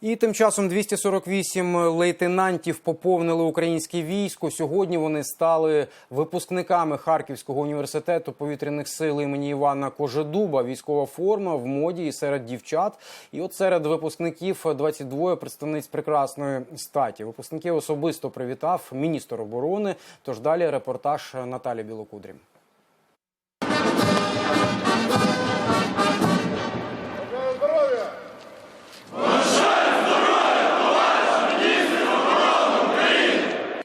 І тим часом 248 лейтенантів поповнили українське військо. Сьогодні вони стали випускниками Харківського університету повітряних сил імені Івана Кожедуба. Військова форма в моді і серед дівчат. І от серед випускників 22 представниць прекрасної статі. Випускників особисто привітав міністр оборони. Тож далі репортаж Наталі Білокудрі.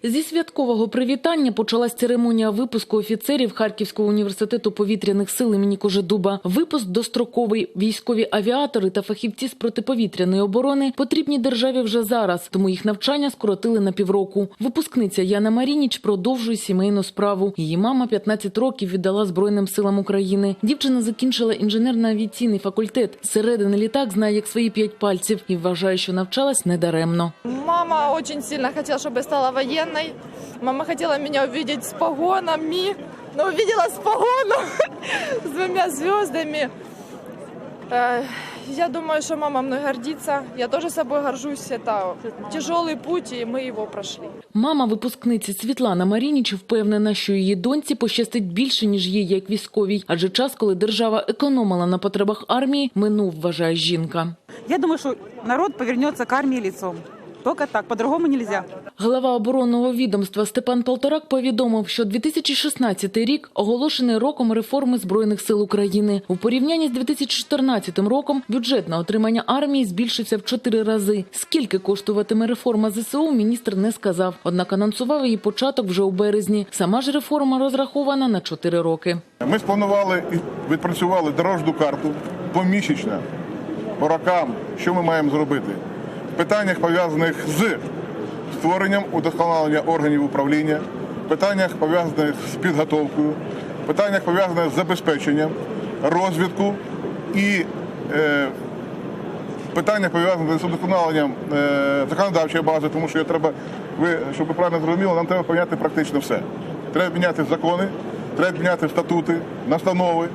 Зі святкового привітання почалась церемонія випуску офіцерів Харківського університету повітряних сил імені Кожедуба. Випуск достроковий. Військові авіатори та фахівці з протиповітряної оборони потрібні державі вже зараз, тому їх навчання скоротили на півроку. Випускниця Яна Марініч продовжує сімейну справу. Її мама 15 років віддала Збройним силам України. Дівчина закінчила інженерно-авіаційний факультет. Зсередини літак знає як свої п'ять пальців і вважає, що навчалась недаремно. Мама очень сильно хотела, чтобы я стала военной. Мама хотела меня увидеть с погонами. Но увидела с погоном, с двумя звездами. Э, Я думаю, что мама мной гордится. Я тоже собой горжусь. Это тяжелый путь, и мы его прошли. Мама випускниці Світлана Марініч впевнена, що її доньці пощастить більше, ніж їй, як військовій. Адже час, коли держава економила на потребах армії, минув, вважає жінка. Я думаю, что народ повернется к армии лицом. Только так, по-другому нельзя. Глава оборонного відомства Степан Полторак повідомив, що 2016 рік оголошений роком реформи збройних сил України. У порівнянні з 2014 роком бюджет на отримання армії збільшився в чотири рази. Скільки коштуватиме реформа ЗСУ, міністр не сказав. Однак анонсував її початок вже у березні. Сама ж реформа розрахована на чотири роки. Ми спланували і відпрацювали дорожню карту помісячно, по рокам, що ми маємо зробити. Питаннях пов'язаних з створенням удосконалення органів управління, питаннях пов'язаних з підготовкою, питаннях пов'язаних з забезпеченням, розвідку і е, питання пов'язане з удосконаленням е, законодавчої бази, тому що треба, ви, щоб ви правильно зрозуміли, нам треба поміняти практично все. Треба міняти закони, треба міняти статути, настанови,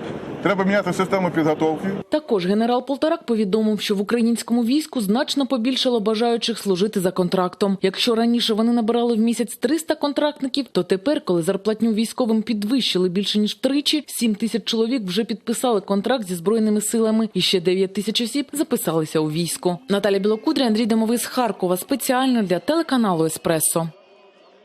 треба міняти систему підготовки. Також генерал Полторак повідомив, що в українському війську значно побільшало бажаючих служити за контрактом. Якщо раніше вони набирали в місяць 300 контрактників, то тепер, коли зарплатню військовим підвищили більше ніж втричі, 7 тисяч чоловік вже підписали контракт зі збройними силами, і ще 9 тисяч осіб записалися у військо. Наталя Білокудря, Андрій Домовий Харкова спеціально для телеканалу Еспресо.